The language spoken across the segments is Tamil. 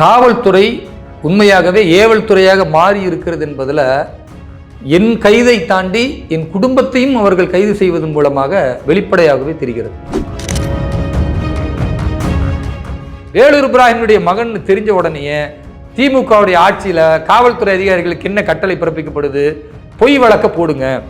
காவல்துறை உண்மையாகவே ஏவல் துறையாக மாறி இருக்கிறது என்பதில் என் கைதை தாண்டி என் குடும்பத்தையும் அவர்கள் கைது செய்வதன் மூலமாக வெளிப்படையாகவே தெரிகிறது. வேலூர் இப்ராஹிமுடைய மகன் தெரிஞ்ச உடனேயே திமுகவுடைய ஆட்சியில் காவல்துறை அதிகாரிகளுக்கு என்ன கட்டளை பிறப்பிக்கப்படுது? பொய் வழக்க போடுங்க.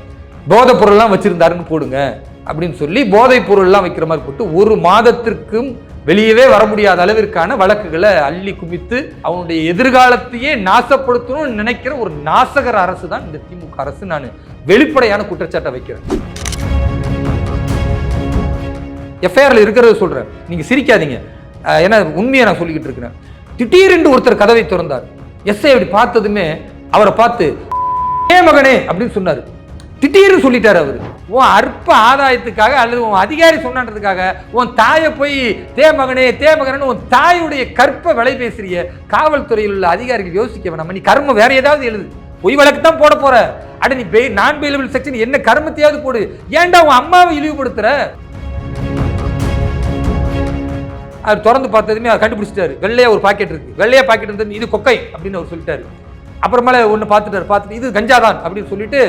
போதைப் பொருள்லாம் வச்சிருந்தாருன்னு போடுங்க. அப்படின்னு சொல்லி போதைப் பொருள்லாம் வைக்கிற மாதிரி போட்டு ஒரு மாதத்திற்கும் வெளியவே வர முடியாத அளவிற்கான வழக்குகளை அள்ளி குவித்து அவனுடைய எதிர்காலத்தையே நாசப்படுத்தணும்னு நினைக்கிற ஒரு நாசகர அரசு தான் இந்த திமுக அரசு. நான் வெளிப்படையான குற்றச்சாட்டை வைக்கிறேன். எஃப்ஐஆரில் இருக்கிறத சொல்றேன். நீங்க சிரிக்காதீங்க. ஏன்னா உண்மையை நான் சொல்லிக்கிட்டு இருக்கிறேன். திடீரென்று ஒருத்தர் கதவை திறந்தார். எஸ்ஐ அப்படி பார்த்ததுமே அவரை பார்த்து ஏ மகனே அப்படின்னு சொன்னாரு. திடீர்னு சொல்லிட்டாரு அவர். உன் அற்ப ஆதாயத்துக்காக அல்லது உன் அதிகாரி சொன்னான்றதுக்காக உன் தாயை போய் தே மகனே தே மகனே உன் தாயுடைய கற்ப விலை பேசுறிய. காவல்துறையில் உள்ள அதிகாரிகள் யோசிக்க வேணாம்? நீ கர்மம் வேற ஏதாவது எழுது. பொய் வழக்கு தான் போட போற. அட நீ பே நான் பெயிலபிள் செக்ஷன் என்ன கர்மத்தையாவது போடு. ஏன்டா உன் அம்மாவை இழிவுபடுத்துற? அவர் திறந்து பார்த்ததுமே அவர் கண்டுபிடிச்சிட்டாரு. வெள்ளையா ஒரு பாக்கெட் இருக்கு. வெள்ளையா பாக்கெட் இருந்தது இது கொக்கை அப்படின்னு அவர் சொல்லிட்டாரு. அப்புறமேல ஒன்று பார்த்துட்டாரு. பார்த்துட்டு இது கஞ்சாதான் அப்படின்னு சொல்லிட்டு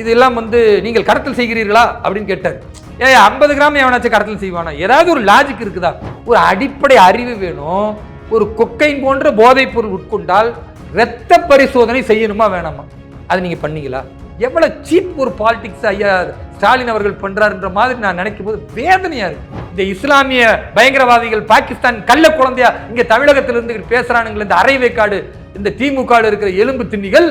இதெல்லாம் வந்து நீங்கள் கடத்தல் செய்கிறீர்களா? அப்படின்னு கேட்டார். ஏ ஐம்பது கிராம் எவனாச்சும் கடத்தல் செய்வானா? ஏதாவது ஒரு லாஜிக் இருக்குதா? ஒரு அடிப்படை அறிவு வேணும். ஒரு கொக்கைன் போன்ற போதைப் பொருள் உட்கொண்டால் இரத்த பரிசோதனை செய்யணுமா வேணாமா? அது நீங்கள் பண்ணீங்களா? எவ்வளோ சீப் ஒரு பாலிடிக்ஸ் ஐயா ஸ்டாலின் அவர்கள் பண்ணுறாருன்ற மாதிரி நான் நினைக்கும் போது வேதனையாக இருக்கு. இந்த இஸ்லாமிய பயங்கரவாதிகள் பாகிஸ்தான் கள்ள குழந்தையா இங்கே தமிழகத்துல இருந்து இந்த அரைவேக்காடு இந்த திமுக இருக்கிற எலும்பு திண்ணிகள்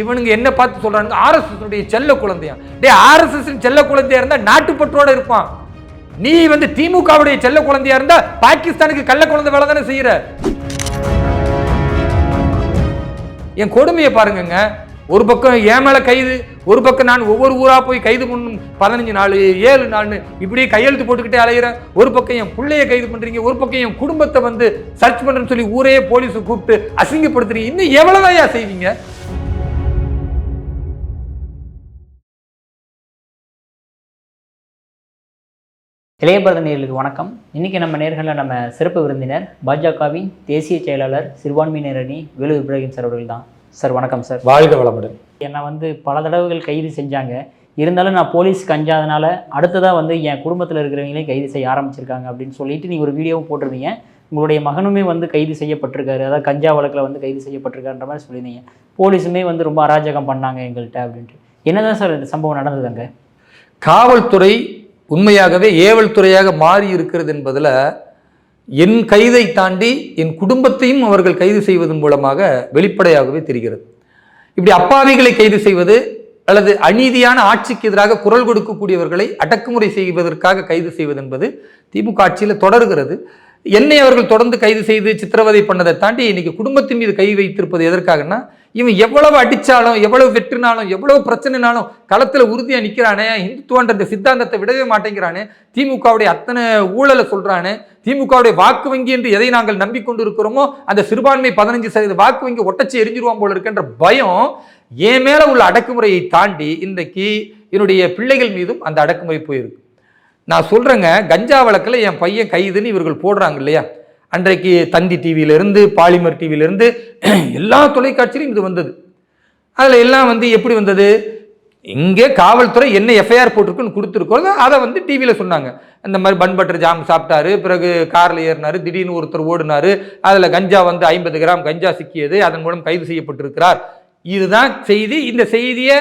இவனுங்க என்ன பார்த்து சொல்றானுங்க? ஆர்எஸ்எஸ் செல்ல குழந்தையா? டே ஆர்எஸ்எஸ் செல்ல குழந்தையா இருந்தா நாட்டுப்பற்றோட இருப்பான். நீ வந்து திமுகவுடைய செல்ல குழந்தையா இருந்தா பாகிஸ்தானுக்கு கள்ள குழந்தை வேலை தானே செய்யற? என் கொடுமையை பாருங்கங்க. ஒரு பக்கம் என் மேல கைது ஒரு பக்கம் நான் ஒவ்வொரு ஊரா போய் கைது பண்ணும் பதினஞ்சு நாள் ஏழு நாள்னு இப்படியே கையெழுத்து போட்டுக்கிட்டே அலையிறேன். ஒரு பக்கம் என் பிள்ளைய கைது பண்றீங்க ஒரு பக்கம் என் குடும்பத்தை வந்து சர்ச் பண்றேன்னு சொல்லி ஊரே போலீஸ் கூப்பிட்டு அசிங்கப்படுத்துறீங்க. இன்னும் எவ்வளவுதான் செய்வீங்க? இளையபாரத நேர்களுக்கு வணக்கம். இன்னைக்கு நம்ம நேர்களில் நம்ம சிறப்பு விருந்தினர் பாஜகவின் தேசிய செயலாளர் சிறுபான்மையினர் அணி வேலு இப்ராஹிம் சார் அவர்கள் தான். சார் வணக்கம் சார். வாழ்க வளமுடன். என்னை வந்து பல தடவைகள் கைது செஞ்சாங்க. இருந்தாலும் நான் போலீஸ்க்கு அஞ்சாதனால அடுத்ததாக வந்து என் குடும்பத்தில் இருக்கிறவங்களையும் கைது செய்ய ஆரம்பிச்சிருக்காங்க அப்படின்னு சொல்லிட்டு நீங்கள் ஒரு வீடியோவும் போட்டிருந்தீங்க. உங்களுடைய மகனுமே வந்து கைது செய்யப்பட்டிருக்காரு. அதாவது கஞ்சா வழக்கில் வந்து கைது செய்யப்பட்டிருக்காருன்ற மாதிரி சொல்லியிருந்தீங்க. போலீஸுமே வந்து ரொம்ப அராஜகம் பண்ணாங்க எங்கள்கிட்ட அப்படின்ட்டு. என்னதான் சார் இந்த சம்பவம் நடந்தது அங்கே காவல்துறை உண்மையாகவே ஏவல் துறையாக மாறி இருக்கிறது என்பதில் என் கைதை தாண்டி என் குடும்பத்தையும் அவர்கள் கைது செய்வதன் மூலமாக வெளிப்படையாகவே தெரிகிறது. இப்படி அப்பாவிகளை கைது செய்வது அல்லது அநீதியான ஆட்சிக்கு எதிராக குரல் கொடுக்கக்கூடியவர்களை அடக்குமுறை செய்வதற்காக கைது செய்வது என்பது திமுக ஆட்சியில் தொடர்கிறது. என்னை அவர்கள் தொடர்ந்து கைது செய்து சித்திரவதை பண்ணதை தாண்டி இன்னைக்கு குடும்பத்தின் மீது கை வைத்திருப்பது எதற்காகன்னா இவன் எவ்வளவு அடித்தாலும் எவ்வளவு வெற்றினாலும் எவ்வளவு பிரச்சனைனாலும் களத்தில் உறுதியாக நிற்கிறானே இந்துத்துவன்ற இந்த சித்தாந்தத்தை விடவே மாட்டேங்கிறானே திமுகவுடைய அத்தனை ஊழலை சொல்கிறானே திமுகவுடைய வாக்கு வங்கி என்று எதை நாங்கள் நம்பிக்கொண்டு இருக்கிறோமோ அந்த சிறுபான்மை பதினஞ்சு சதவீத வாக்கு வங்கி ஒட்டச்சி எரிஞ்சிருவான் போல இருக்கின்ற பயம் என் மேலே உள்ள அடக்குமுறையை தாண்டி இன்றைக்கு என்னுடைய பிள்ளைகள் மீதும் அந்த அடக்குமுறை போயிருக்கு. நான் சொல்கிறேங்க கஞ்சா வழக்கில் என் பையன் கைதுன்னு இவர்கள் போடுறாங்க இல்லையா? அன்றைக்கு தந்தி டிவியிலேருந்து பாலிமர் டிவியிலேருந்து எல்லா தொலைக்காட்சியிலும் இது வந்தது. அதில் எல்லாம் வந்து எப்படி வந்தது? இங்கே காவல்துறை என்ன எஃப்ஐஆர் போட்டிருக்குன்னு கொடுத்துருக்கோம். அதை வந்து டிவியில் சொன்னாங்க. இந்த மாதிரி பன் பட்டர் ஜாம் சாப்பிட்டாரு பிறகு காரில் ஏறினார் திடீர்னு ஒருத்தர் ஓடினாரு. அதில் கஞ்சா வந்து ஐம்பது கிராம் கஞ்சா சிக்கியது. அதன் மூலம் கைது செய்யப்பட்டிருக்கிறார். இதுதான் செய்தி. இந்த செய்தியை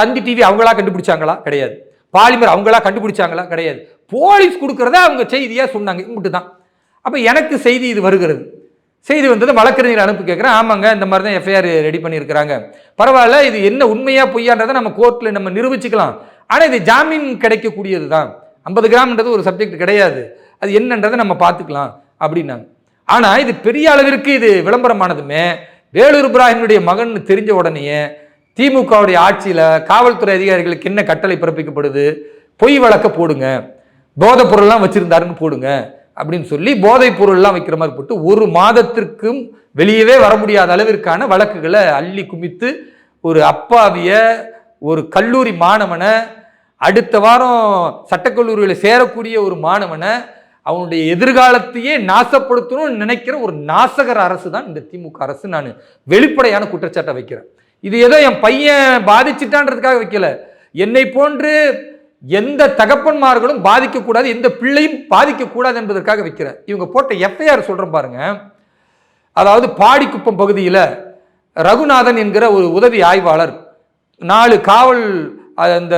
தந்தி டிவி அவங்களா கண்டுபிடிச்சாங்களா? கிடையாது. பாலிமர் அவங்களா கண்டுபிடிச்சாங்களா? கிடையாது. போலீஸ் கொடுக்கறத அவங்க செய்தியாக சொன்னாங்க. இங்கிட்டு தான் அப்போ எனக்கு செய்தி இது வருகிறது. செய்தி வந்தது வழக்கறிஞர் அனுப்பி கேட்குறேன் ஆமாங்க இந்த மாதிரி தான் எஃப்ஐஆர் ரெடி பண்ணியிருக்கிறாங்க. பரவாயில்ல இது என்ன உண்மையாக பொய்யான்றதை நம்ம கோர்ட்டில் நம்ம நிரூபிச்சுக்கலாம். ஆனால் இது ஜாமீன் கிடைக்கக்கூடியது தான் ஐம்பது கிராம்ன்றது ஒரு சப்ஜெக்ட் கிடையாது. அது என்னன்றதை நம்ம பார்த்துக்கலாம் அப்படின்னாங்க. ஆனால் இது பெரிய அளவிற்கு இது விளம்பரமானதுமே வேலூர் இப்ராஹிமுடைய மகன் தெரிஞ்ச உடனேயே திமுகவுடைய ஆட்சியில் காவல்துறை அதிகாரிகளுக்கு என்ன கட்டளை பிறப்பிக்கப்படுது? பொய் வழக்க போடுங்க. போதைப் பொருள்லாம் வச்சிருந்தாருன்னு போடுங்க. அப்படின்னு சொல்லி போதைப் பொருள்லாம் வைக்கிற மாதிரி போட்டு ஒரு மாதத்திற்கும் வெளியவே வர முடியாத அளவிற்கான வழக்குகளை அள்ளி குமித்து ஒரு அப்பாவிய ஒரு கல்லூரி மாணவனை அடுத்த வாரம் சட்டக்கல்லூரியில் சேரக்கூடிய ஒரு மாணவனை அவனுடைய எதிர்காலத்தையே நாசப்படுத்தணும்னு நினைக்கிற ஒரு நாசகர் அரசு தான் இந்த திமுக அரசு. நான் வெளிப்படையான குற்றச்சாட்டை வைக்கிறேன். இது ஏதோ என் பையன் பாதிச்சிட்டான்றதுக்காக வைக்கல. என்னை போன்று எந்த தகப்பன்மார்களும் பாதிக்கக்கூடாது எந்த பிள்ளையும் பாதிக்கக்கூடாது என்பதற்காக வைக்கிற இவங்க போட்ட எஃப்ஐஆர் சொல்கிறேன் பாருங்க. அதாவது பாடிக்குப்பம் பகுதியில் ரகுநாதன் என்கிற ஒரு உதவி ஆய்வாளர் நாலு காவல் அந்த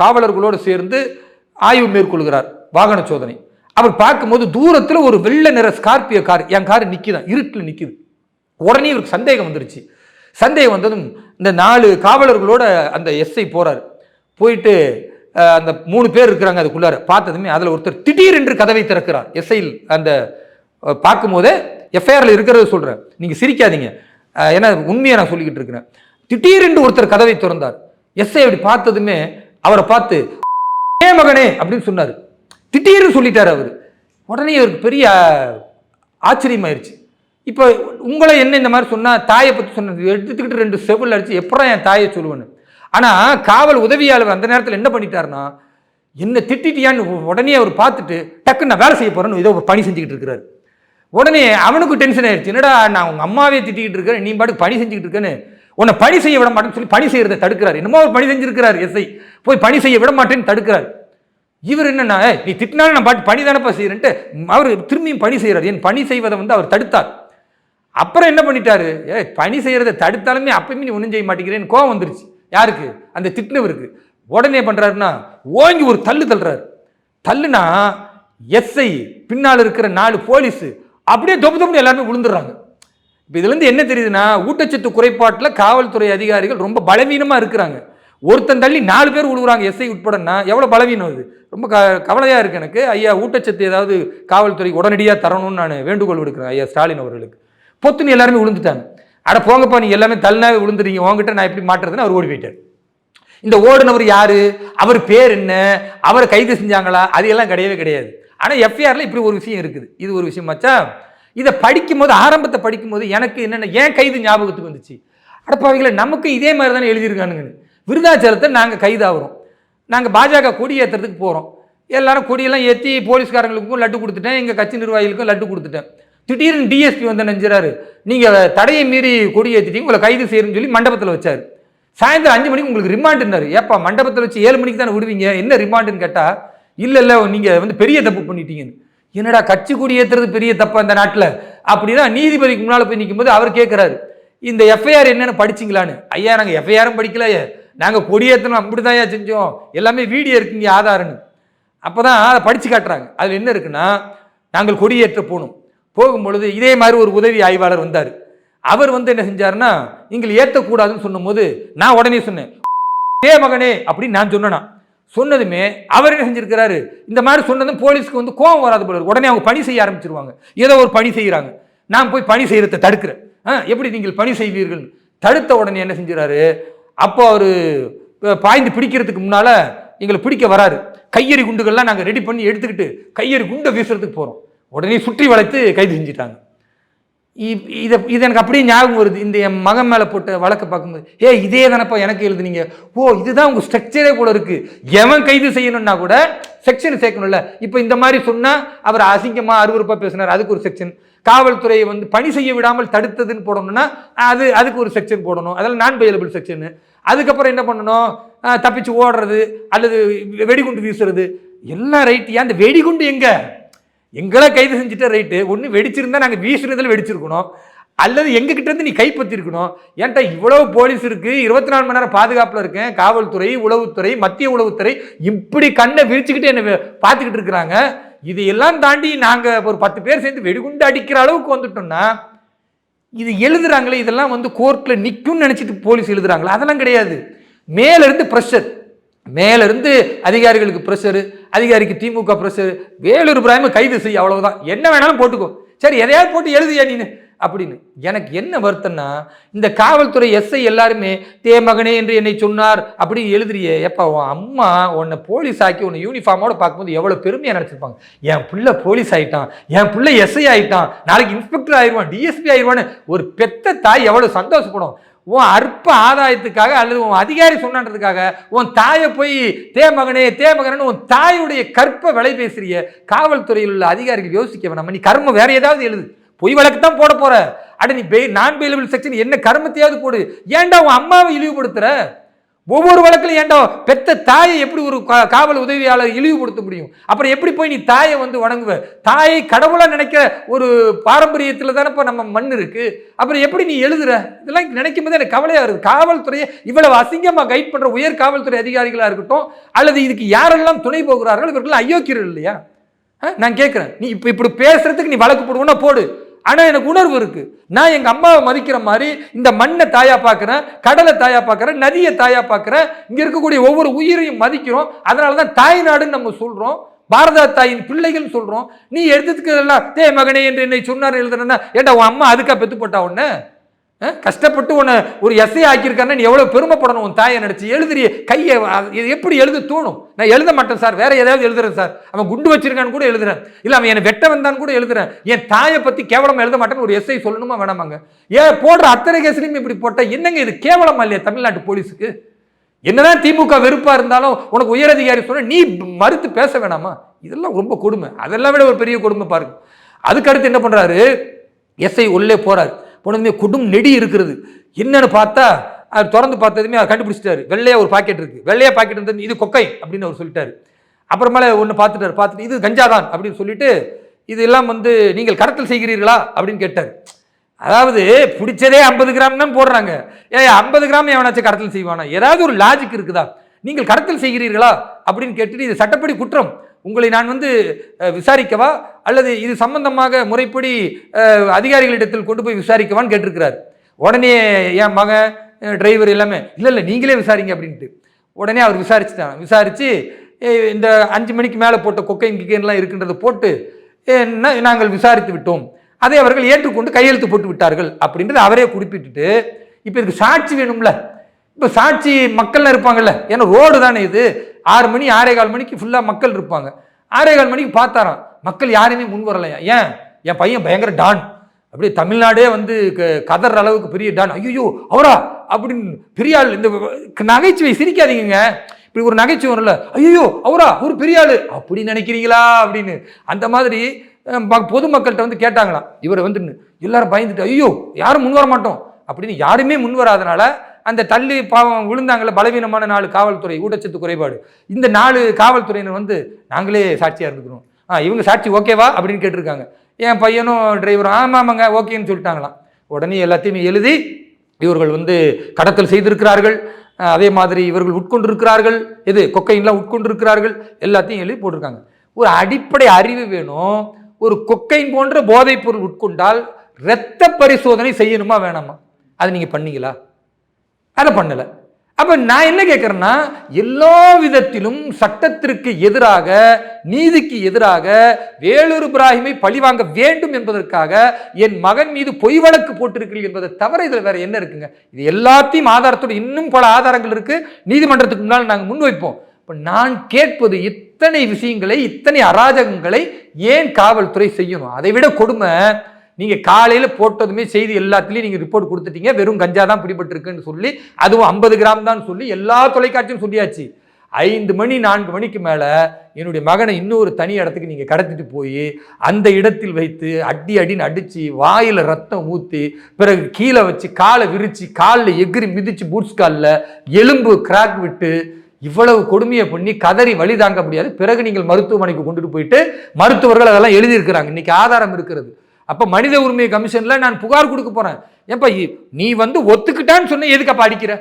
காவலர்களோடு சேர்ந்து ஆய்வு மேற்கொள்கிறார் வாகன சோதனை. அவர் பார்க்கும்போது தூரத்தில் ஒரு வெள்ளை நிற ஸ்கார்பியோ கார் என் கார் நிற்கிதான் இருட்டில் நிற்கிது உடனே இவருக்கு சந்தேகம் வந்துருச்சு. சந்தேகம் வந்ததும் இந்த நாலு காவலர்களோட அந்த எஸ்ஐ போகிறார் போயிட்டு அந்த மூணு பேர் இருக்கிறாங்க அதுக்குள்ளார. பார்த்ததுமே அதில் ஒருத்தர் திடீரென்று கதவை திறக்கிறார். எஸ்ஐயில் அந்த பார்க்கும்போதே எஃப்ஐஆரில் இருக்கிறத சொல்கிறேன் நீங்கள் சிரிக்காதீங்க. ஏன்னா உண்மையை நான் சொல்லிக்கிட்டு இருக்கிறேன். திடீரென்று ஒருத்தர் கதவை திறந்தார். எஸ்ஐ அப்படி பார்த்ததுமே அவரை பார்த்து ஏ மகனே அப்படின்னு சொன்னார். திடீர்னு சொல்லிட்டார் அவர். உடனே அவருக்கு பெரிய ஆச்சரியமாயிருச்சு. இப்போ உங்களை என்ன இந்த மாதிரி சொன்னால் தாயை பற்றி சொன்னது எடுத்துக்கிட்டு ரெண்டு செவில் அடிச்சு எப்படா என் தாயை சொல்லுவேன்னு? ஆனால் காவல் உதவியாளர் அந்த நேரத்தில் என்ன பண்ணிட்டாருன்னா என்ன திட்டிட்டியான்னு உடனே அவர் பார்த்துட்டு டக்குன்னு நான் வேலை செய்ய போகிறேன்னு ஏதோ பணி செஞ்சுக்கிட்டு இருக்கிறாரு. உடனே அவனுக்கு டென்ஷன் ஆயிடுச்சு. என்னடா நான் உங்கள் அம்மாவே திட்டிக்கிட்டு இருக்கேன் நீ பாட்டுக்கு பணி செஞ்சுக்கிட்டு இருக்கேன்னு. உன்னை பணி செய்ய விட மாட்டேன்னு சொல்லி பணி செய்யறதை தடுக்கிறார். என்னமோ அவர் பணி செஞ்சிருக்கிறார் எஸ்ஐ. போய் பணி செய்ய விட மாட்டேன்னு தடுக்கிறார். இவர் என்னன்னா நீ திட்டினாலும் நான் பாட்டு பணி தானப்பா செய்யறேன்ட்டு அவர் திரும்பியும் பணி செய்கிறார் என் பணி செய்வதை வந்து அவர் தடுத்தார். அப்புறம் என்ன பண்ணிட்டாரு? ஏ பணி செய்கிறத தடுத்தாலுமே அப்பயுமே நீ ஒன்றும் செய்ய மாட்டேங்கிறேன்னு கோவம் வந்துருச்சு. யாருக்கு? அந்த திட்டினவருக்கு. உடனே பண்ணுறாருன்னா ஓங்கி ஒரு தள்ளு தள்ளுறாரு. தள்ளுனா எஸ்ஐ பின்னால் இருக்கிற நாலு போலீஸ் அப்படியே தொப்பு தொப்புன்னு எல்லாருமே விழுந்துடுறாங்க. இப்போ இதுலேருந்து என்ன தெரியுதுன்னா ஊட்டச்சத்து குறைபாட்டில் காவல்துறை அதிகாரிகள் ரொம்ப பலவீனமாக இருக்கிறாங்க. ஒருத்தன் தள்ளி நாலு பேர் விழுகுறாங்க எஸ்ஐ உட்படனா எவ்வளோ பலவீனம் அது? ரொம்ப க கவலையாக இருக்குது எனக்கு. ஐயா ஊட்டச்சத்து ஏதாவது காவல்துறை உடனடியாக தரணும்னு நான் வேண்டுகோள் விடுக்கிறேன் ஐயா ஸ்டாலின் அவர்களுக்கு. பொத்துன்னு எல்லாருமே விழுந்துட்டாங்க அட போங்கப்பா நீங்கள் எல்லாமே தள்ளினாவே விழுந்துறீங்க உங்ககிட்ட நான் எப்படி மாட்டுறதுன்னு அவர் ஓடி போயிட்டார் இந்த ஓடுனவர் யார்? அவர் பேர் என்ன? அவரை கைது செஞ்சாங்களா? அது எல்லாம் கிடையவே கிடையாது. ஆனால் எஃப்ஐஆரில் இப்படி ஒரு விஷயம் இருக்குது. இது ஒரு விஷயம் மச்சா. இதை படிக்கும்போது ஆரம்பத்தை படிக்கும்போது எனக்கு என்னென்ன ஏன் கைது ஞாபகத்துக்கு வந்துச்சு. அடப்பாவிகளை நமக்கு இதே மாதிரி தானே எழுதியிருக்கானுங்கன்னு. விருதாச்சலத்தை நாங்கள் கைதாகிறோம். நாங்கள் பாஜக கொடி ஏற்றுறதுக்கு போகிறோம் எல்லாரும் கொடியெல்லாம் ஏற்றி போலீஸ்காரங்களுக்கும் லட்டு கொடுத்துட்டேன். எங்கள் கட்சி நிர்வாகிகளுக்கும் லட்டு கொடுத்துட்டேன். திடீர்னு டிஎஸ்பி வந்து நினைஞ்சிறாரு நீங்கள் தடையை மீறி கொடி ஏற்றிட்டீங்க உங்களை கைது செய்யணும்னு சொல்லி மண்டபத்தில் வச்சார். சாயந்தரம் அஞ்சு மணிக்கு உங்களுக்கு ரிமாண்டுனாரு ஏப்பா மண்டபத்தில் வச்சு ஏழு மணிக்கு தானே விடுவீங்க? என்ன ரிமாண்டுன்னு கேட்டால் இல்லை இல்லை நீங்கள் வந்து பெரிய தப்பு பண்ணிட்டீங்கன்னு. என்னடா கட்சி கொடி ஏற்றுறது பெரிய தப்பா இந்த நாட்டில்? அப்படின்னா நீதிபதிக்கு முன்னால் போய் நிற்கும்போது அவர் கேட்குறாரு இந்த எஃப்ஐஆர் என்னென்னு படிச்சிங்களான்னு? ஐயா நாங்கள் எஃப்ஐஆரும் படிக்கலையே. நாங்கள் கொடியேற்றணும் அப்படி தான் செஞ்சோம். எல்லாமே வீடியோ இருக்குங்க ஆதாரன்னு. அப்போ தான் அதை படித்து காட்டுறாங்க. அதில் என்ன இருக்குன்னா நாங்கள் கொடியேற்ற போகணும் போகும்பொழுது இதே மாதிரி ஒரு உதவி ஆய்வாளர் வந்தார். அவர் வந்து என்ன செஞ்சாருன்னா நீங்கள் ஏற்றக்கூடாதுன்னு சொன்னும்போது நான் உடனே சொன்னேன். ஏ மகனே அப்படின்னு நான் சொன்னேன்னா சொன்னதுமே அவர் என்ன செஞ்சிருக்கிறாரு இந்த மாதிரி சொன்னதும் போலீஸ்க்கு வந்து கோவம் வராது போல உடனே அவங்க பணி செய்ய ஆரம்பிச்சிருவாங்க. ஏதோ ஒரு பணி செய்கிறாங்க நான் போய் பணி செய்கிறத தடுக்கிறேன். ஆ, எப்படி நீங்கள் பணி செய்வீர்கள்? தடுத்த உடனே என்ன செஞ்சுறாரு அப்போ அவர் பாய்ந்து பிடிக்கிறதுக்கு முன்னால் எங்களை பிடிக்க வராரு. கையெறி குண்டுகள்லாம் நாங்கள் ரெடி பண்ணி எடுத்துக்கிட்டு கையெறி குண்டை வீசுறதுக்கு போகிறோம் உடனே சுற்றி வளைத்து கைது செஞ்சிட்டாங்க. இதை இது எனக்கு அப்படியே ஞாபகம் வருது. இந்த என் மகன் மேலே போட்ட வழக்கை பார்க்கும்போது ஏ இதே தானப்பா எனக்கு எழுதுனீங்க. ஓ இதுதான் உங்கள் ஸ்ட்ரக்சரே கூட இருக்குது எவன் கைது செய்யணும்னா கூட செக்ஷன் சேர்க்கணும்ல. இப்போ இந்த மாதிரி சொன்னால் அவர் அசிங்கமாக அருவருப்பாக பேசினார். அதுக்கு ஒரு செக்ஷன் காவல்துறையை வந்து பணி செய்ய விடாமல் தடுத்ததுன்னு போடணும்னா அது அதுக்கு ஒரு செக்ஷன் போடணும். அதெல்லாம் நான் பெயலபிள் செக்ஷனு அதுக்கப்புறம் என்ன பண்ணணும்? தப்பிச்சு ஓடுறது அல்லது வெடிகுண்டு வீசுறது. எல்லாம் ரைட்டியா அந்த வெடிகுண்டு எங்கே? எங்களை கைது செஞ்சுட்ட ரைட்டு ஒன்று வெடிச்சிருந்தா நாங்கள் வீசுறதில் வெடிச்சிருக்கணும். அல்லது எங்ககிட்ட இருந்து நீ கைப்பற்றிருக்கணும். ஏன்டா இவ்வளவு போலீஸ் இருக்கு? இருபத்தி நாலு மணி நேரம் பாதுகாப்பில் இருக்கேன். காவல்துறை உளவுத்துறை மத்திய உளவுத்துறை இப்படி கண்ணை விரிச்சுக்கிட்டு என்னை பார்த்துக்கிட்டு இருக்கிறாங்க. இதையெல்லாம் தாண்டி நாங்கள் ஒரு பத்து பேர் சேர்ந்து வெடிகுண்டு அடிக்கிற அளவுக்கு வந்துட்டோம்னா இது எழுதுறாங்களே இதெல்லாம் வந்து கோர்ட்டில் நிற்கும்னு நினச்சிட்டு போலீஸ் எழுதுறாங்களா அதெல்லாம் கிடையாது. மேலேருந்து ப்ரெஷர் மேலேருந்து அதிகாரிகளுக்கு ப்ரெஷரு அதிகாரிக்கு திமுக ப்ரெஷர் வேலூர் பிராயம கைது செய்ய அவ்வளவுதான். என்ன வேணாலும் போட்டுக்கோ. சரி எதையாவது போட்டு எழுதியா நீனு? அப்படின்னு. எனக்கு என்ன வருத்தம்னா இந்த காவல்துறை எஸ்ஐ எல்லாருமே தே மகனே என்று என்னை சொன்னார் அப்படி எழுதுறியே. எப்பா உன் அம்மா உன்னை போலீஸ் ஆக்கி உன்னை யூனிஃபார்மோட பார்க்கும்போது எவ்வளோ பெருமையாக நினச்சிருப்பாங்க. என் பிள்ளை போலீஸ் ஆகிட்டான் என் பிள்ளை எஸ்ஐ ஆகிட்டான் நாளைக்கு இன்ஸ்பெக்டர் ஆயிடுவான் டிஎஸ்பி ஆயிடுவான்னு ஒரு பெத்த தாய் எவ்வளோ சந்தோஷப்படும். உன் அற்ப ஆதாயத்துக்காக அல்லது உன் அதிகாரி சொன்னன்றதுக்காக உன் தாயை போய் தே மகனே தே மகனே உன் தாயுடைய கற்ப விலை பேசுறிய. காவல்துறையில் உள்ள அதிகாரிகள் யோசிக்க வேணாம்? நீ கர்மம் வேற ஏதாவது எழுது. பொய் வழக்கு தான் போட போற. அட நீ நான் பெயிலபிள் செக்ஷன் என்ன கர்மத்தையாவது போடு. ஏன்டா உன் அம்மாவை இழிவுபடுத்துற? ஒவ்வொரு வழக்கிலும் ஏன்டா பெத்த தாயை எப்படி ஒரு காவல் உதவியாளர் இழிவுபடுத்த முடியும்? அப்புறம் எப்படி போய் நீ தாயை வந்து வணங்குவ? தாயை கடவுளாக நினைக்கிற ஒரு பாரம்பரியத்தில் தானே இப்போ நம்ம மண் இருக்கு. அப்புறம் எப்படி நீ எழுதுற? இதெல்லாம் நினைக்கும் போது எனக்கு கவலையாக இருக்குது காவல்துறையை இவ்வளவு அசிங்கமாக கைட் பண்ணுற உயர் காவல்துறை அதிகாரிகளாக இருக்கட்டும் அல்லது இதுக்கு யாரெல்லாம் துணை போகிறார்கள் இவர்கள் அயோக்கியர்கள் இல்லையா? நான் கேட்குறேன் நீ இப்போ இப்படி பேசுறதுக்கு நீ வழக்கு போடுவோன்னா போடு. ஆனால் எனக்கு உணர்வு இருக்குது நான் எங்கள் அம்மாவை மதிக்கிற மாதிரி இந்த மண்ணை தாயாக பார்க்குறேன் கடலை தாயாக பார்க்குறேன் நதியை தாயாக பார்க்குறேன் இங்கே இருக்கக்கூடிய ஒவ்வொரு உயிரையும் மதிக்கிறோம். அதனால தான் தாய் நாடுன்னு நம்ம சொல்கிறோம் பாரத தாயின் பிள்ளைகள் சொல்கிறோம் நீ எடுத்ததுக்கு எல்லாம் தே மகனே என்று என்னை சொன்னார் எழுதுனா ஏண்டா உன் அம்மா அதுக்காக பெத்து போட்டா உன்ன? கஷ்டப்பட்டு உன்னை ஒரு எஸ்ஐ ஆக்கியிருக்காருன்னா நீ எவ்வளோ பெருமைப்படணும் உன் தாயை நினச்சி? எழுதுறிய கையை எப்படி எழுத தோணும்? நான் எழுத மாட்டேன் சார். வேற ஏதாவது எழுதுறேன் சார். அவன் குண்டு வச்சிருக்கான்னு கூட எழுதுறேன். இல்லை அவன் என்னை வெட்ட வந்தான்னு கூட எழுதுறேன். என் தாயை பற்றி கேவலமாக எழுத மாட்டேன்னு ஒரு எஸ்ஐ சொல்லணுமா வேணாமாங்க? ஏன் போடுற அத்தனை கேஸ்லையும் இப்படி போட்டா என்னங்க இது? கேவலமா இல்லையா தமிழ்நாட்டு போலீஸுக்கு? என்னதான் திமுக வெறுப்பாக இருந்தாலும் உனக்கு உயரதிகாரி சொன்ன நீ மறுத்து பேச வேணாமா? இதெல்லாம் ரொம்ப கொடுமை. அதெல்லாம் விட ஒரு பெரிய கொடுமை பாருங்க. அதுக்கு அடுத்து என்ன பண்ணுறாரு எஸ்ஐ உள்ளே போகிறாரு போனதுமே குடும் நெடி இருக்கிறது. என்னன்னு பார்த்தா அது திறந்து பார்த்ததுமே அவர் கண்டுபிடிச்சிட்டாரு. வெள்ளையாக ஒரு பாக்கெட் இருக்கு. வெள்ளையாக பாக்கெட் இருந்தது இது கொக்கை அப்படின்னு அவர் சொல்லிட்டாரு. அப்புறமேல ஒன்று பார்த்துட்டாரு. பார்த்துட்டு இது கஞ்சாதான் அப்படின்னு சொல்லிட்டு இதெல்லாம் வந்து நீங்கள் கடத்தல் செய்கிறீர்களா அப்படின்னு கேட்டார். அதாவது பிடிச்சதே ஐம்பது கிராம் தான் போடுறாங்க. ஏ ஐம்பது கிராம் எவனாச்சும் கடத்தல் செய்வானா? ஏதாவது ஒரு லாஜிக் இருக்குதா? நீங்கள் கடத்தல் செய்கிறீர்களா? அப்படின்னு கேட்டுட்டு இது சட்டப்படி குற்றம். உங்களை நான் வந்து விசாரிக்கவா? அல்லது இது சம்பந்தமாக முறைப்படி அதிகாரிகளிடத்தில் கொண்டு போய் விசாரிக்கவான்னு கேட்டிருக்கிறார். உடனே என் மகன் டிரைவர் எல்லாமே இல்லை இல்லை நீங்களே விசாரிங்க அப்படின்ட்டு. உடனே அவர் விசாரிச்சுட்டாங்க விசாரித்து இந்த அஞ்சு மணிக்கு மேலே போட்ட கொக்கைன் கிக்கைன்லாம் இருக்குன்றதை போட்டு என்ன நாங்கள் விசாரித்து விட்டோம். அதை அவர்கள் ஏற்றுக்கொண்டு கையெழுத்து போட்டு விட்டார்கள் அப்படின்றத அவரே குறிப்பிட்டுட்டு இப்போ இதுக்கு சாட்சி வேணும்ல. இப்போ சாட்சி மக்கள்லாம் இருப்பாங்கல்ல ஏன்னா ரோடு தானே இது. ஆறு மணி ஆறே கால் மணிக்கு ஃபுல்லாக மக்கள் இருப்பாங்க. ஆறே கால் மணிக்கு பார்த்தாராம் மக்கள் யாருமே முன் வரலையா? ஏன்? என் பையன் பயங்கர டான். அப்படியே தமிழ்நாடே வந்து க- கதற அளவுக்கு பெரிய டான். ஐயோ அவரா? அப்படின்னு பெரிய ஆள் இந்த நகைச்சுவை சிரிக்காதீங்க இப்படி ஒரு நகைச்சுவை வரல ஐயோ அவரா? ஒரு பெரிய ஆள். அப்படி நினைக்கிறீங்களா? அப்படின்னு. அந்த மாதிரி பொதுமக்கள்கிட்ட வந்து கேட்டாங்களாம். இவரை வந்து எல்லாரும் பயந்துட்டு ஐயோ யாரும் முன் வர மாட்டோம் அப்படின்னு யாருமே முன் வராதனால அந்த தள்ளி பாவம் விழுந்தாங்களே பலவீனமான நாலு காவல்துறை ஊட்டச்சத்து குறைபாடு. இந்த நாலு காவல்துறையினர் வந்து நாங்களே சாட்சியாக இருந்துக்கிறோம் ஆ இவங்க சாட்சி ஓகேவா அப்படின்னு கேட்டிருக்காங்க. என் பையனும் டிரைவரும் ஆமாம் ஆமாங்க ஓகேன்னு சொல்லிட்டாங்களாம். உடனே எல்லாத்தையுமே எழுதி இவர்கள் வந்து கடத்தல் செய்திருக்கிறார்கள். அதே மாதிரி இவர்கள் உட்கொண்டிருக்கிறார்கள். எது கொக்கைன்லாம் உட்கொண்டிருக்கிறார்கள். எல்லாத்தையும் எழுதி போட்டிருக்காங்க. ஒரு அடிப்படை அறிவு வேணும். ஒரு கொக்கைன் போன்ற போதைப் பொருள் உட்கொண்டால் இரத்த பரிசோதனை செய்யணுமா வேணாமா? அது நீங்கள் பண்ணீங்களா? அதை பண்ணலை. அப்போ நான் என்ன கேட்குறேன்னா எல்லா விதத்திலும் சட்டத்திற்கு எதிராக நீதிக்கு எதிராக வேலூர் இப்ராஹிமை பழிவாங்க வேண்டும் என்பதற்காக என் மகன் மீது பொய் வழக்கு போட்டிருக்கிறீர்கள் என்பதை தவிர இதில் வேற என்ன இருக்குங்க? இது எல்லாத்தையும் ஆதாரத்தோடு இன்னும் பல ஆதாரங்கள் இருக்கு. நீதிமன்றத்துக்கு முன்னால் நாங்கள் முன்வைப்போம் இப்போ நான் கேட்பது இத்தனை விஷயங்களை இத்தனை அராஜகங்களை ஏன் காவல்துறை செய்யணும்? அதை விட கொடுமை நீங்கள் காலையில் போட்டதுமே செய்தி எல்லாத்துலேயும் நீங்கள் ரிப்போர்ட் கொடுத்துட்டீங்க. வெறும் கஞ்சா தான் பிடிபட்டிருக்குன்னு சொல்லி அதுவும் ஐம்பது கிராம் தான் சொல்லி எல்லா தொலைக்காட்சியும் சொல்லியாச்சு. ஐந்து மணி நான்கு மணிக்கு மேலே என்னுடைய மகனை இன்னொரு தனி இடத்துக்கு நீங்கள் கடத்திட்டு போய் அந்த இடத்தில் வைத்து அடி அடின்னு அடித்து வாயில் ரத்தம் ஊற்றி பிறகு கீழே வச்சு காலை விரித்து காலில் எகிரி மிதித்து பூட்ஸ் காலில் எலும்பு கிராக் விட்டு இவ்வளவு கொடுமையை பண்ணி கதறி வழி தாங்க முடியாது. பிறகு நீங்கள் மருத்துவமனைக்கு கொண்டுட்டு போயிட்டு மருத்துவர்கள் அதெல்லாம் எழுதியிருக்கிறாங்க. இன்றைக்கி ஆதாரம் இருக்கிறது. அப்போ மனித உரிமை கமிஷனில் நான் புகார் கொடுக்க போகிறேன் ஏப்பா இ- நீ வந்து ஒத்துக்கிட்டான்னு சொன்ன எதுக்கு அப்ப அடிக்கிற?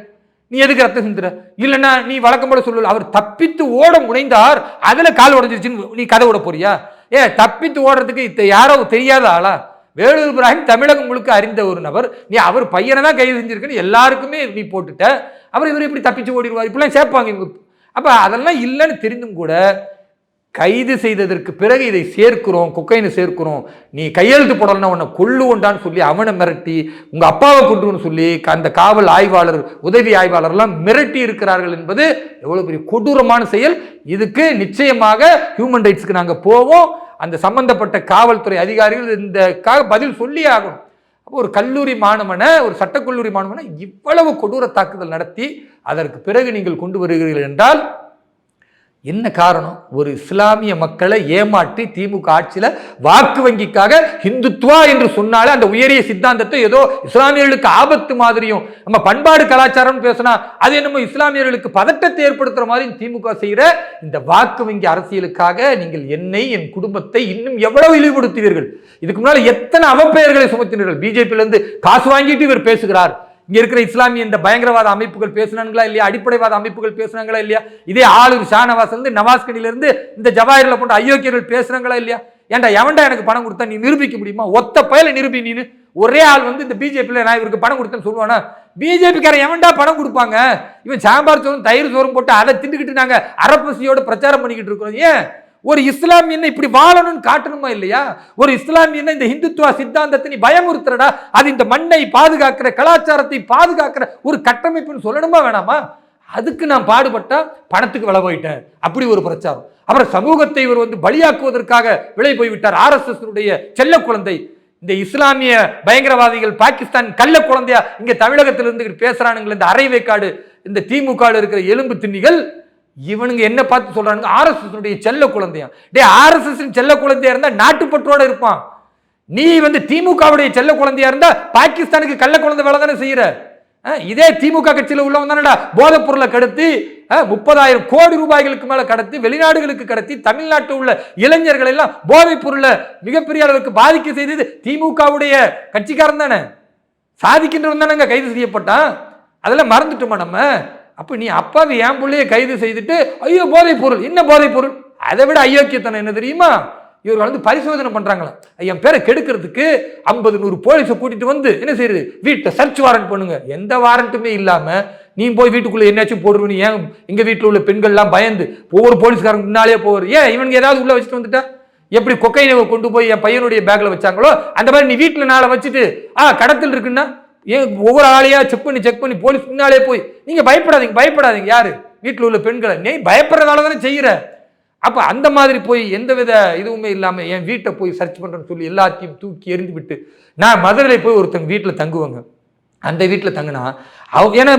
நீ எதுக்கு ரத்தம் சிந்துற? இல்லைன்னா நீ வழக்கம் போல சொல்லல. அவர் தப்பித்து ஓட முனைந்தார் அதில் கால் உடஞ்சிருச்சுன்னு நீ கதை விட போறியா? ஏ தப்பித்து ஓடுறதுக்கு இத்த யாரோ தெரியாத ஆளா? வேலூர் இப்ராஹிம் தமிழகம் முழுக்க அறிந்த ஒரு நபர். நீ அவர் பையனை தான் கைது செஞ்சிருக்கன்னு எல்லாருக்குமே நீ போட்டுட்ட. அவர் இவர் இப்படி தப்பிச்சு ஓடிடுவார்? இப்படிலாம் சேர்ப்பாங்க இவங்க. அப்போ அதெல்லாம் இல்லைன்னு தெரிந்தும் கூட கைது செய்ததற்கு பிறகு இதை சேர்க்கிறோம் குக்கைன்னு சேர்க்கிறோம். நீ கையெழுத்து போடலன்னா உன்னை கொல்லுவோண்டான்னு சொல்லி அவனை மிரட்டி உங்கள் அப்பாவை கொண்டுன்னு சொல்லி அந்த காவல் ஆய்வாளர் உதவி ஆய்வாளர்லாம் மிரட்டி இருக்கிறார்கள் என்பது எவ்வளோ பெரிய கொடூரமான செயல். இதுக்கு நிச்சயமாக ஹியூமன் ரைட்ஸ்க்கு நாங்கள் போவோம். அந்த சம்பந்தப்பட்ட காவல்துறை அதிகாரிகள் இந்த பதில் சொல்லியே ஆகணும். அப்போ ஒரு கல்லூரி மாணவனை ஒரு சட்டக்கல்லூரி மாணவனை இவ்வளவு கொடூர தாக்குதல் நடத்தி அதற்கு பிறகு நீங்கள் கொண்டு வருகிறீர்கள் என்றால் என்ன காரணம்? ஒரு இஸ்லாமிய மக்களை ஏமாற்றி திமுக ஆட்சியில் வாக்கு வங்கிக்காக ஹிந்துத்வா என்று சொன்னாலே அந்த உயரிய சித்தாந்தத்தை ஏதோ இஸ்லாமியர்களுக்கு ஆபத்து மாதிரியும் நம்ம பண்பாடு கலாச்சாரம் பேசினா அது என்னமோ இஸ்லாமியர்களுக்கு பதட்டத்தை ஏற்படுத்துகிற மாதிரி திமுக செய்கிற இந்த வாக்கு வங்கி அரசியலுக்காக நீங்கள் என்னை என் குடும்பத்தை இன்னும் எவ்வளவு இழிவுபடுத்துவீர்கள்? இதுக்கு முன்னால் எத்தனை அவப்பெயர்களை சுமத்தினீர்கள்? பிஜேபியிலேருந்து காசு வாங்கிட்டு இவர் பேசுகிறார். இங்கே இருக்கிற இஸ்லாமிய இந்த பயங்கரவாத அமைப்புகள் பேசுனாங்களா இல்லையா? அடிப்படைவாத அமைப்புகள் பேசுனாங்களா இல்லையா? இதே ஆளுர் ஷானவாஸ்லேருந்து நவாஸ்கனிலேருந்து இந்த ஜவாஹர்ல போன்ற அயோக்கியர்கள் பேசுகிறாங்களா இல்லையா? ஏன்டா எவன்டா எனக்கு பணம் கொடுத்தா நீ நிரூபிக்க முடியுமா? ஒத்த பயல நிரூபி நீனு. ஒரே ஆள் வந்து இந்த பிஜேபியில் நான் இவருக்கு பணம் கொடுத்தேன்னு சொல்லுவானா? பிஜேபிக்காரன் எவன்டா பணம் கொடுப்பாங்க? இவன் சாம்பார் சோறும் தயிர் சோறும் போட்டு அதை திண்டுக்கிட்டு நாங்கள் அரப்பசியோட பிரச்சாரம் பண்ணிக்கிட்டு இருக்கிறோம். ஏன்? ஒரு இஸ்லாமியனை இப்படி வாழணும்னு காட்டணுமா இல்லையா? ஒரு இஸ்லாமியனை இந்த இந்துத்துவ சித்தாந்தத்தை நீ பயமுறுத்துறடா? அது இந்த மண்ணை பாதுகாக்கிற கலாச்சாரத்தை பாதுகாக்கிற ஒரு கட்டமைப்புன்னு சொல்லணுமா வேணாமா? அதுக்கு நான் பாடுபட்டா பணத்துக்கு விலை போயிட்டேன். அப்படி ஒரு பிரச்சாரம். அப்புறம் சமூகத்தை இவர் வந்து பலியாக்குவதற்காக விலை போய்விட்டார். ஆர்எஸ்எஸ் செல்ல குழந்தை. இந்த இஸ்லாமிய பயங்கரவாதிகள் பாகிஸ்தான் கள்ள குழந்தையா இங்க தமிழகத்தில் இருந்து பேசுறானுங்களே இந்த அரைவேக்காடு இந்த திமுக இருக்கிற எலும்பு திண்ணிகள் இவனுங்க என்ன பார்த்து சொல்றானுங்க? ஆர்எஸ்எஸ்னுடைய செல்ல குழந்தையா டே ஆர்எஸ்எஸ் செல்ல குழந்தையா இருந்தா நாட்டுப்பற்றோட இருப்பான். நீ வந்து திமுகவுடைய செல்ல குழந்தையா இருந்தா பாகிஸ்தானுக்கு கள்ள குழந்தை வேலை தானே செய்யற? இதே திமுக கட்சியில் உள்ளவன் தானடா. போதைப் பொருளை கடத்தி முப்பதாயிரம் கோடி ரூபாய்களுக்கு மேல கடத்தி வெளிநாடுகளுக்கு கடத்தி தமிழ்நாட்டில் உள்ள இளைஞர்கள் எல்லாம் போதைப் பொருளை மிகப்பெரிய அளவுக்கு பாதிக்க செய்தது திமுகவுடைய கட்சிக்காரன் தானே. சாதிக்கின்றவன் தானங்க கைது செய்யப்பட்டான். அதெல்லாம் மறந்துட்டோமா நம்ம? அப்போ நீ அப்பாவி என் பிள்ளைய கைது செய்துட்டு ஐயோ போதைப் பொருள் என்ன போதைப் பொருள்? அதை விட அயோக்கியத்தனம் என்ன தெரியுமா? இவர்கள் வந்து பரிசோதனை பண்ணுறாங்களாம் என் பேரை கெடுக்கிறதுக்கு ஐம்பது நூறு போலீஸை கூட்டிட்டு வந்து என்ன செய்யுது வீட்டை சர்ச் வாரண்ட் பண்ணுங்க. எந்த வாரண்ட்டுமே இல்லாமல் நீ போய் வீட்டுக்குள்ளே என்னாச்சும் போடுறீங்க ஏன் எங்கள் வீட்டில் உள்ள பெண்கள்லாம் பயந்து ஒவ்வொரு போலீஸ்காரங்க முன்னாலே போவார் ஏன் இவனுக்கு ஏதாவது உள்ளே வச்சுட்டு வந்துட்டா? எப்படி கொக்கையினை கொண்டு போய் என் பையனுடைய பேக்கில் வச்சாங்களோ? அந்த மாதிரி நீ வீட்டில் நாளை வச்சுட்டு ஆ கடத்தல் இருக்குன்னா? ஏன் ஒவ்வொரு ஆளையாக செக் பண்ணி செக் பண்ணி போலீஸ் முன்னாலே போய் நீங்கள் பயப்படாதீங்க பயப்படாதீங்க. யார்? வீட்டில் உள்ள பெண்களை. நீ பயப்படுறதால தானே செய்கிற அப்போ அந்த மாதிரி போய் எந்தவித இதுவுமே இல்லாமல் என் வீட்டை போய் சர்ச் பண்ணுறேன்னு சொல்லி எல்லாத்தையும் தூக்கி எரிந்து விட்டு நான் மதுரையில் போய் ஒருத்தங்க வீட்டில் தங்குவாங்க. அந்த வீட்டில் தங்கினா அவங்க ஏன்னா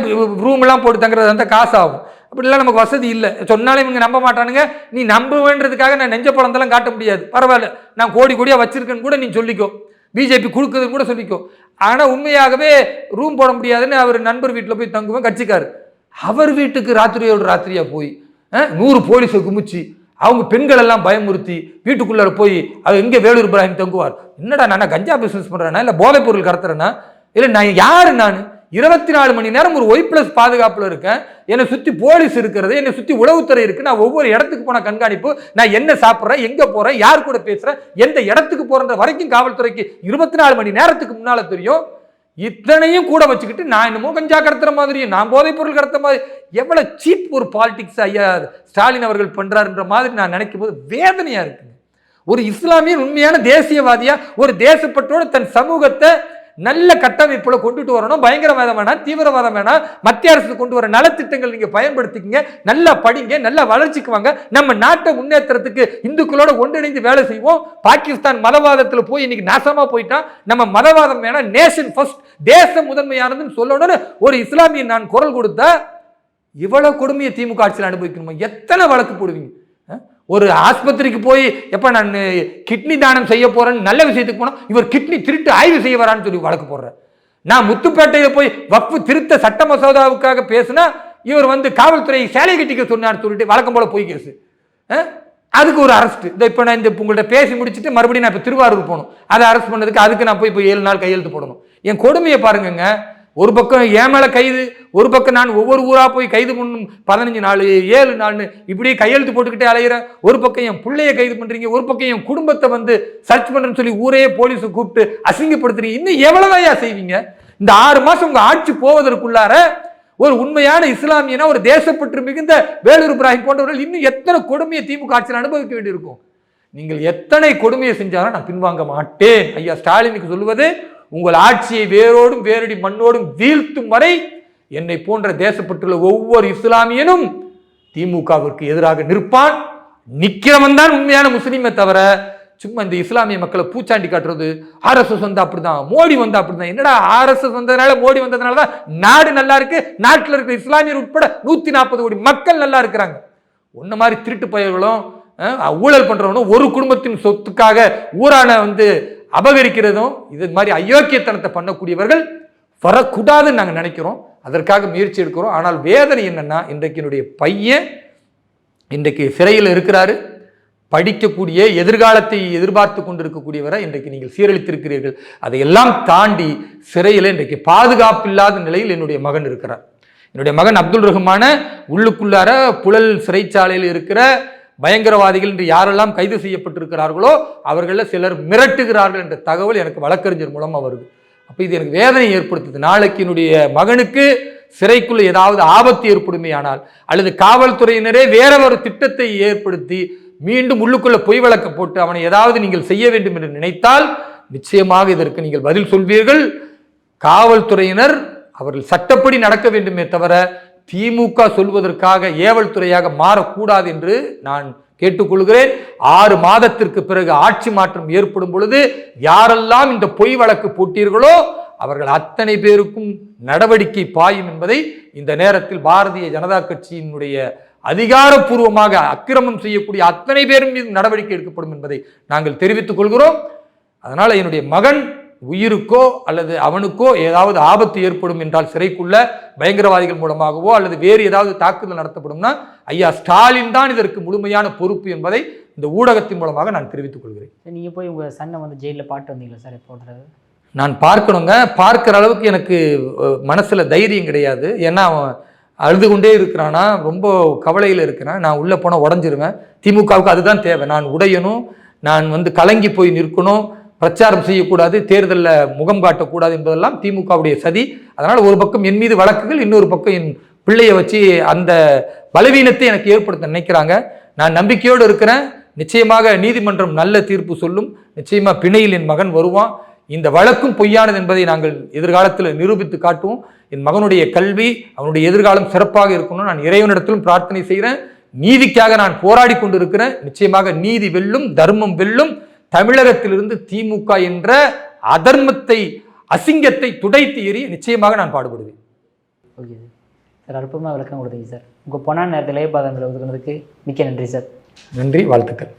ரூம்லாம் போட்டு தங்குறது அந்த காசு ஆகும் அப்படிலாம் நமக்கு வசதி இல்லை. சொன்னாலும் இவங்க நம்ப மாட்டானுங்க. நீ நம்புவேன்றதுக்காக நான் நெஞ்ச பழந்தெல்லாம் காட்ட முடியாது. பரவாயில்ல. நான் கோடி கோடியாக வச்சிருக்கேன்னு கூட நீ சொல்லிக்கோ. பிஜேபி கொடுக்குதுன்னு கூட சொல்லிக்கும் ஆனால் உண்மையாகவே ரூம் போட முடியாதுன்னு அவர் நண்பர் வீட்டில் போய் தங்குவேன் கட்சிக்காரு. அவர் வீட்டுக்கு ராத்திரியோட ராத்திரியா போய் நூறு போலீஸை குமிச்சு அவங்க பெண்கள் எல்லாம் பயமுறுத்தி வீட்டுக்குள்ளார போய் அவர் எங்கே வேலூர் இப்ராஹிம் தங்குவார்? என்னடா நான் கஞ்சா பிஸ்னஸ் பண்ணுறேன்னா இல்லை போதைப் பொருள் கடத்துறேனா? இல்லை நான் யாரு நான்? இருபத்தி நாலு மணி நேரம் ஒரு ஒய் பிளஸ் பாதுகாப்பில் இருக்கேன். என்னை சுற்றி போலீஸ் இருக்கிறது என்னை சுற்றி உளவுத்துறை இருக்குது நான் ஒவ்வொரு இடத்துக்கு போன கண்காணிப்பு நான் என்ன சாப்பிட்றேன் எங்கே போகிறேன் யார் கூட பேசுகிறேன் எந்த இடத்துக்கு போகிற வரைக்கும் காவல்துறைக்கு இருபத்தி நாலு மணி நேரத்துக்கு முன்னால் தெரியும். இத்தனையும் கூட வச்சுக்கிட்டு நான் என்னமோ கஞ்சா கடத்துற மாதிரியும் நான் போதைப் பொருள் கடத்துற மாதிரி எவ்வளோ சீப் ஒரு பாலிடிக்ஸ் ஐயா ஸ்டாலின் அவர்கள் பண்ணுறாருன்ற மாதிரி நான் நினைக்கும் போது வேதனையாக இருக்குங்க. ஒரு இஸ்லாமியன் உண்மையான தேசியவாதியாக ஒரு தேசப்பட்டோடு தன் சமூகத்தை நல்ல கட்டமைப்புல கொண்டுட்டு வரணும். பயங்கரவாதம் வேணாம் தீவிரவாதம் வேணாம் மத்திய அரசு கொண்டு வர நலத்திட்டங்கள் நீங்க பயன்படுத்திக்கங்க. நல்லா படிங்க நல்லா வளர்ச்சிக்கு வாங்க நம்ம நாட்டை முன்னேற்றத்துக்கு இந்துக்களோட ஒன்றிணைந்து வேலை செய்வோம். பாகிஸ்தான் மதவாதத்தில் போய் இன்னைக்கு நாசமா போயிட்டான் நம்ம மதவாதம் வேணாம் நேஷன் ஃபர்ஸ்ட் தேசம் முதன்மையானதுன்னு சொல்லணும்னு ஒரு இஸ்லாமியன் நான் குரல் கொடுத்தா இவ்வளவு கொடுமையை திமுக ஆட்சியில் அனுபவிக்கணுமா? எத்தனை வழக்கு போடுவீங்க? ஒரு ஆஸ்பத்திரிக்கு போய் எப்போ நான் கிட்னி தானம் செய்ய போகிறேன்னு நல்ல விஷயத்துக்கு போனால் இவர் கிட்னி திருட்டு ஆய்வு செய்ய வரான்னு சொல்லி வழக்கு போடுறேன் நான் முத்துப்பேட்டையில் போய் வக்ஃபு திருத்த சட்ட மசோதாவுக்காக பேசினா இவர் வந்து காவல்துறை சேலை கட்டிக்க சொன்னான்னு சொல்லிட்டு வழக்கம் போல போய் கேசு அதுக்கு ஒரு அரெஸ்ட் இந்த இப்போ நான் இந்த உங்கள்கிட்ட பேசி முடிச்சுட்டு மறுபடியும் நான் இப்போ திருவாரூர் போகணும். அதை அரெஸ்ட் பண்ணதுக்கு அதுக்கு நான் போய் இப்போ ஏழு நாள் கையெழுத்து போடணும். என் கொடுமையை பாருங்கங்க. ஒரு பக்கம் ஏன் மேல கைது ஒரு பக்கம் நான் ஒவ்வொரு ஊரா போய் கைது பண்ணும் பதினஞ்சு நாள் ஏழு நாள்னு இப்படியே கையெழுத்து போட்டுக்கிட்டே அலையிறேன் ஒரு பக்கம் என் பிள்ளைய கைது பண்றீங்க ஒரு பக்கம் என் குடும்பத்தை வந்து சர்ச் பண்றேன்னு சொல்லி ஊரையே போலீஸை கூப்பிட்டு அசிங்கப்படுத்துறீங்க. இன்னும் எவ்வளவுதான் செய்வீங்க? இந்த ஆறு மாசம் உங்க ஆட்சி போவதற்குள்ளார ஒரு உண்மையான இஸ்லாமியனா ஒரு தேசப்பற்று மிகுந்த வேலூர் இப்ராஹிம் போன்றவர்கள் இன்னும் எத்தனை கொடுமையை திமுக ஆட்சியில் அனுபவிக்க வேண்டியிருக்கும்? நீங்கள் எத்தனை கொடுமையை செஞ்சாலும் நான் பின்வாங்க மாட்டேன். ஐயா ஸ்டாலினுக்கு சொல்லுவது உங்கள் ஆட்சியை வேரோடும் வேரடி மண்ணோடும் வீழ்த்தும் வரை என்னை போன்ற தேசப்பட்டுள்ள ஒவ்வொரு இஸ்லாமியனும் திமுகவிற்கு எதிராக நிற்பான். நிக்கிறவன் தான் உண்மையான முஸ்லீமை தவிர சும்மா இந்த இஸ்லாமிய மக்களை பூச்சாண்டி காட்டுறது ஆர்எஸ்எஸ் வந்து அப்படிதான் மோடி வந்து அப்படிதான். என்னடா ஆர்எஸ்எஸ் வந்ததுனால மோடி வந்ததுனால தான் நாடு நல்லா இருக்கு நாட்டில் இருக்கிற இஸ்லாமியர் உட்பட நூத்தி நாற்பது கோடி மக்கள் நல்லா இருக்கிறாங்க. ஒன்ன மாதிரி திருட்டு பயல்களும் ஊழல் பண்றவனும் ஒரு குடும்பத்தின் சொத்துக்காக ஊரான வந்து அபகரிக்கிறதும் இது மாதிரி அயோக்கியத்தனத்தை பண்ணக்கூடியவர்கள் வரக்கூடாதுன்னு நாங்கள் நினைக்கிறோம். அதற்காக முயற்சி எடுக்கிறோம். ஆனால் வேதனை என்னன்னா இன்றைக்கு என்னுடைய பையன் இன்றைக்கு சிறையில் இருக்கிறாரு. படிக்கக்கூடிய எதிர்காலத்தை எதிர்பார்த்து கொண்டிருக்கக்கூடியவரை இன்றைக்கு நீங்கள் சீரழித்திருக்கிறீர்கள். அதையெல்லாம் தாண்டி சிறையில் இன்றைக்கு பாதுகாப்பில்லாத நிலையில் என்னுடைய மகன் இருக்கிறார். என்னுடைய மகன் அப்துல் ரஹ்மான உள்ளுக்குள்ளார புழல் சிறைச்சாலையில் இருக்கிற பயங்கரவாதிகள் என்று யாரெல்லாம் கைது செய்யப்பட்டிருக்கிறார்களோ அவர்களில் சிலர் மிரட்டுகிறார்கள் என்ற தகவல் எனக்கு வழக்கறிஞர் மூலமாக வருது. அப்போ இது எனக்கு வேதனை ஏற்படுத்துது. நாளைக்கு என்னுடைய மகனுக்கு சிறைக்குள்ள ஏதாவது ஆபத்து ஏற்படுமேயானால் அல்லது காவல்துறையினரே வேற ஒரு திட்டத்தை ஏற்படுத்தி மீண்டும் உள்ளுக்குள்ளே பொய் வழக்க போட்டு அவனை ஏதாவது நீங்கள் செய்ய வேண்டும் என்று நினைத்தால் நிச்சயமாக இதற்கு நீங்கள் பதில் சொல்வீர்கள். காவல்துறையினர் அவர்கள் சட்டப்படி நடக்க வேண்டுமே தவிர திமுக சொல்வதற்காக ஏவல் துறையாக மாறக்கூடாது என்று நான் கேட்டுக்கொள்கிறேன். ஆறு மாதத்திற்கு பிறகு ஆட்சி மாற்றம் ஏற்படும் பொழுது யாரெல்லாம் இந்த பொய் வழக்கு போட்டீர்களோ அவர்கள் அத்தனை பேருக்கும் நடவடிக்கை பாயும் என்பதை இந்த நேரத்தில் பாரதிய ஜனதா கட்சியினுடைய அதிகாரப்பூர்வமாக அக்கிரமம் செய்யக்கூடிய அத்தனை பேரும் மீது நடவடிக்கை எடுக்கப்படும் என்பதை நாங்கள் தெரிவித்துக் கொள்கிறோம். அதனால் என்னுடைய மகன் உயிருக்கோ அல்லது அவனுக்கோ ஏதாவது ஆபத்து ஏற்படும் என்றால் சிறைக்குள்ள பயங்கரவாதிகள் மூலமாகவோ அல்லது வேறு ஏதாவது தாக்குதல் நடத்தப்படும்னா ஐயா ஸ்டாலின் தான் இதற்கு முழுமையான பொறுப்பு என்பதை இந்த ஊடகத்தின் மூலமாக நான் தெரிவித்துக் கொள்கிறேன். நீங்கள் போய் உங்கள் சன்னை வந்து ஜெயிலில் பாட்டு வந்தீங்களா சார் எப்போ ஒரு தடவை? நான் பார்க்கணுங்க. பார்க்கிற அளவுக்கு எனக்கு மனசுல தைரியம் கிடையாது. ஏன்னா அவன் அழுது கொண்டே இருக்கிறானா ரொம்ப கவலையில் இருக்கிறான். நான் உள்ளே போனால் உடஞ்சிருவேன். திமுகவுக்கு அதுதான் தேவை. நான் உடையணும். நான் வந்து கலங்கி போய் நிற்கணும். பிரச்சாரம் செய்யக்கூடாது தேர்தலில் முகம் காட்டக்கூடாது என்பதெல்லாம் திமுகவுடைய சதி. அதனால் ஒரு பக்கம் என் மீது வழக்குகள் இன்னொரு பக்கம் என் பிள்ளையை வச்சு அந்த பலவீனத்தை எனக்கு ஏற்படுத்த நினைக்கிறாங்க. நான் நம்பிக்கையோடு இருக்கிறேன். நிச்சயமாக நீதிமன்றம் நல்ல தீர்ப்பு சொல்லும். நிச்சயமாக பிணையில் என் மகன் வருவான். இந்த வழக்கும் பொய்யானது என்பதை நாங்கள் எதிர்காலத்தில் நிரூபித்து காட்டுவோம். என் மகனுடைய கல்வி அவனுடைய எதிர்காலம் சிறப்பாக இருக்கணும் நான் இறைவனிடத்திலும் பிரார்த்தனை செய்கிறேன். நீதிக்காக நான் போராடி கொண்டிருக்கிறேன். நிச்சயமாக நீதி வெல்லும் தர்மம் வெல்லும் தமிழகத்திலிருந்து திமுக என்ற அதர்மத்தை அசிங்கத்தை துடைத்து எறிய நிச்சயமாக நான் பாடுபடுவேன். Okay sir. சார் அற்புதமாக விளக்கம் கொடுத்தீங்க சார். உங்கள் பொன்னான நேரத்தில் பாதங்களை ஒதுக்குனதுக்கு மிக்க நன்றி சார். நன்றி வாழ்த்துக்கள்.